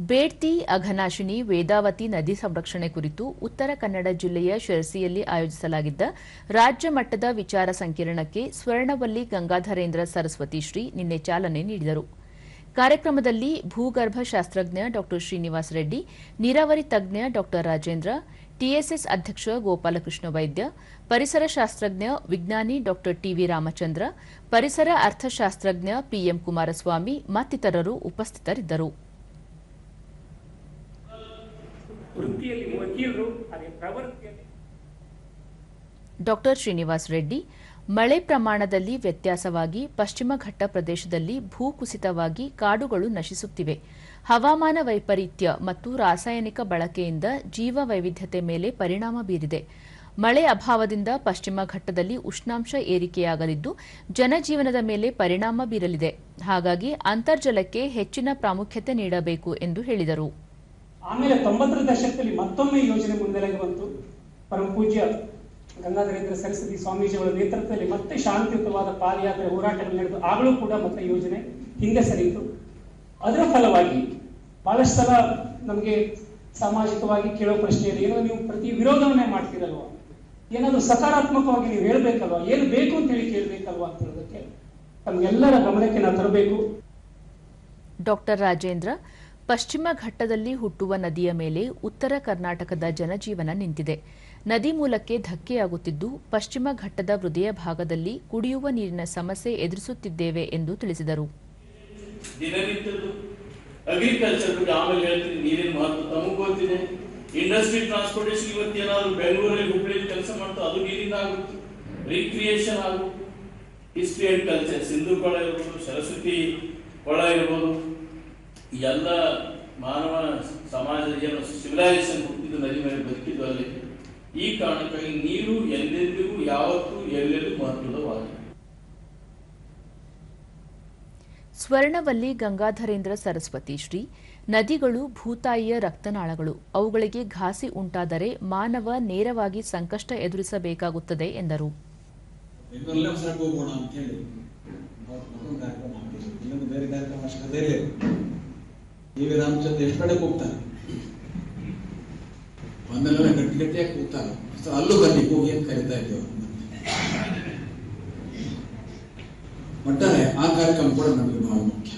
ಬೇಡ್ತಿ, ಅಘನಾಶಿನಿ, ವೇದಾವತಿ ನದಿ ಸಂರಕ್ಷಣೆ ಕುರಿತು ಉತ್ತರ ಕನ್ನಡ ಜಿಲ್ಲೆಯ ಶಿರಸಿಯಲ್ಲಿ ಆಯೋಜಿಸಲಾಗಿದ್ದ ರಾಜ್ಯ ಮಟ್ಟದ ವಿಚಾರ ಸಂಕಿರಣಕ್ಕೆ ಸ್ವರ್ಣವಲ್ಲಿ ಗಂಗಾಧರೇಂದ್ರ ಸರಸ್ವತಿ ಶ್ರೀ ನಿನ್ನೆ ಚಾಲನೆ ನೀಡಿದರು. ಕಾರ್ಯಕ್ರಮದಲ್ಲಿ ಭೂಗರ್ಭ ಶಾಸ್ತ್ರಜ್ಞ ಡಾ. ಶ್ರೀನಿವಾಸ ರೆಡ್ಡಿ, ನೀರಾವರಿ ತಜ್ಞ ಡಾ. ರಾಜೇಂದ್ರ ಟಿಎಸ್ಎಸ್ ಅಧ್ಯಕ್ಷ ಗೋಪಾಲಕೃಷ್ಣ ವೈದ್ಯ, ಪರಿಸರ ಶಾಸ್ತ್ರಜ್ಞ, ವಿಜ್ಞಾನಿ ಡಾ. ಟಿವಿ ರಾಮಚಂದ್ರ, ಪರಿಸರ ಅರ್ಥಶಾಸ್ತ್ರಜ್ಞ ಪಿಎಂ ಕುಮಾರಸ್ವಾಮಿ ಮತ್ತಿತರರು ಉಪಸ್ಥಿತರಿದ್ದರು. ವೃತ್ತಿಯಲ್ಲಿ ವಕೀಲರು ಅದೇ ಪ್ರವೃತ್ತಿಯಲ್ಲಿ. ಡಾಕ್ಟರ್ ಶ್ರೀನಿವಾಸ್ ರೆಡ್ಡಿ, ಮಳೆ ಪ್ರಮಾಣದಲ್ಲಿ ವ್ಯತ್ಯಾಸವಾಗಿ ಪಶ್ಚಿಮ ಘಟ್ಟ ಪ್ರದೇಶದಲ್ಲಿ ಭೂಕುಸಿತವಾಗಿ ಕಾಡುಗಳು ನಶಿಸುತ್ತಿವೆ. ಹವಾಮಾನ ವೈಪರೀತ್ಯ ಮತ್ತು ರಾಸಾಯನಿಕ ಬಳಕೆಯಿಂದ ಜೀವ ವೈವಿಧ್ಯತೆ ಮೇಲೆ ಪರಿಣಾಮ ಬೀರಿದೆ. ಮಳೆ ಅಭಾವದಿಂದ ಪಶ್ಚಿಮ ಘಟ್ಟದಲ್ಲಿ ಉಷ್ಣಾಂಶ ಏರಿಕೆಯಾಗಲಿದ್ದು, ಜನಜೀವನದ ಮೇಲೆ ಪರಿಣಾಮ ಬೀರಲಿದೆ. ಹಾಗಾಗಿ ಅಂತರ್ಜಲಕ್ಕೆ ಹೆಚ್ಚಿನ ಪ್ರಾಮುಖ್ಯತೆ ನೀಡಬೇಕು ಎಂದು ಹೇಳಿದರು. ಆಮೇಲೆ ತೊಂಬತ್ತರ ದಶಕದಲ್ಲಿ ಮತ್ತೊಮ್ಮೆ ಯೋಜನೆ ಮುಂದೆಲೆಗೆ ಬಂತು. ಪರಮ ಪೂಜ್ಯ ಗಂಗಾಧರೇಂದ್ರ ಸರಸ್ವತಿ ಸ್ವಾಮೀಜಿಯವರ ನೇತೃತ್ವದಲ್ಲಿ ಮತ್ತೆ ಶಾಂತಿಯುತವಾದ ಪಾದಯಾತ್ರೆ ಹೋರಾಟಗಳು ನಡೆದು ಆಗಲೂ ಕೂಡ ಮತ್ತೆ ಯೋಜನೆ ಹಿಂದೆ ಸರಿಯಿತು. ಅದರ ಫಲವಾಗಿ ಬಹಳಷ್ಟು ಸಲ ನಮಗೆ ಸಾಮಾಜಿಕವಾಗಿ ಕೇಳೋ ಪ್ರಶ್ನೆ ಇದೆ, ಏನೋ ನೀವು ಪ್ರತಿ ವಿರೋಧವನ್ನೇ ಮಾಡ್ತೀರಲ್ವ? ಏನಾದರೂ ಸಕಾರಾತ್ಮಕವಾಗಿ ನೀವು ಹೇಳ್ಬೇಕಲ್ವಾ? ಏನು ಬೇಕು ಅಂತ ಹೇಳಿ ಕೇಳಬೇಕಲ್ವಾ ಅಂತ ಹೇಳೋದಕ್ಕೆ? ತಮ್ಗೆಲ್ಲರ ಗಮನಕ್ಕೆ ನಾವು ತರಬೇಕು. ಡಾಕ್ಟರ್ ರಾಜೇಂದ್ರ ಪಶ್ಚಿಮ ಘಟ್ಟದಲ್ಲಿ ಹುಟ್ಟುವ ನದಿಯ ಮೇಲೆ ಉತ್ತರ ಕರ್ನಾಟಕದ ಜನಜೀವನ ನಿಂತಿದೆ. ನದಿ ಮೂಲಕ್ಕೆ ಧಕ್ಕೆಯಾಗುತ್ತಿದ್ದು, ಪಶ್ಚಿಮ ಘಟ್ಟದ ಹೃದಯ ಭಾಗದಲ್ಲಿ ಕುಡಿಯುವ ನೀರಿನ ಸಮಸ್ಯೆ ಎದುರಿಸುತ್ತಿದ್ದೇವೆ ಎಂದು ತಿಳಿಸಿದರು. ಇಂಡಸ್ಟ್ರಿ ಟ್ರಾನ್ಸ್ಪೋರ್ಟೇಷನ್ ಇವತ್ತು ಏನಾದ್ರು ಬೆಂಗಳೂರಲ್ಲಿ ಹುಬ್ಬಳ್ಳಿಯಲ್ಲಿ ಕೆಲಸ ಮಾಡ್ತಾ ಅದು ನೀರಿಂದ ಆಗುತ್ತೆ. ರಿಕ್ರಿಯೇಷನ್ ಆಗುತ್ತೆ ಹಿಸ್ಟ್ರಿ ಅಂಡ್ ಕಲ್ಚರ್ ಸಿಂಧು ಕೊಳ ಇರ್ಬೋದು, ಸರಸ್ವತಿ ಕೊಳ ಇರ್ಬೋದು. ಎಲ್ಲ ಮಾನವ ಸಮಾಜದ ಏನು ಸಿವಿಲೈಸೇಷನ್ ಹುಟ್ಟಿದ್ದು ನದಿ ಮೇಲೆ ಬದುಕಿದ್ದು ಅಲ್ಲಿ. ಈ ಕಾರಣಕ್ಕಾಗಿ ನೀರು ಎಲ್ಲೆಲ್ಲಿಗೂ ಯಾವತ್ತೂ ಎಲ್ಲೆಲ್ಲೂ ಮಹತ್ವದವಾಗಿದೆ ಸ್ವರ್ಣವಲ್ಲಿ ಗಂಗಾಧರೇಂದ್ರ ಸರಸ್ವತಿ ಶ್ರೀ ನದಿಗಳು ಭೂತಾಯಿಯ ರಕ್ತನಾಳಗಳು. ಅವುಗಳಿಗೆ ಘಾಸಿ ಉಂಟಾದರೆ ಮಾನವ ನೇರವಾಗಿ ಸಂಕಷ್ಟ ಎದುರಿಸಬೇಕಾಗುತ್ತದೆ ಎಂದರು. ವಿ ರಾಮಚಂದ್ರ ಎಷ್ಟು ಕಡೆ ಕೂಗ್ತಾನೆ? ಒಂದೆಲ್ಲ ಗಟ್ಟಿ ಗಟ್ಟಿಯಾಗಿ ಕೂಗ್ತಾನೆ. ಅಲ್ಲೂ ಬನ್ನಿ, ಕೂಗಿ ಅಂತ ಕರಿತಾ ಇದ್ದೇವೆ. ಒಟ್ಟಾರೆ ಆ ಕಾರ್ಯಕ್ರಮ ಕೂಡ ನಮಗೆ ಬಹಳ ಮುಖ್ಯ.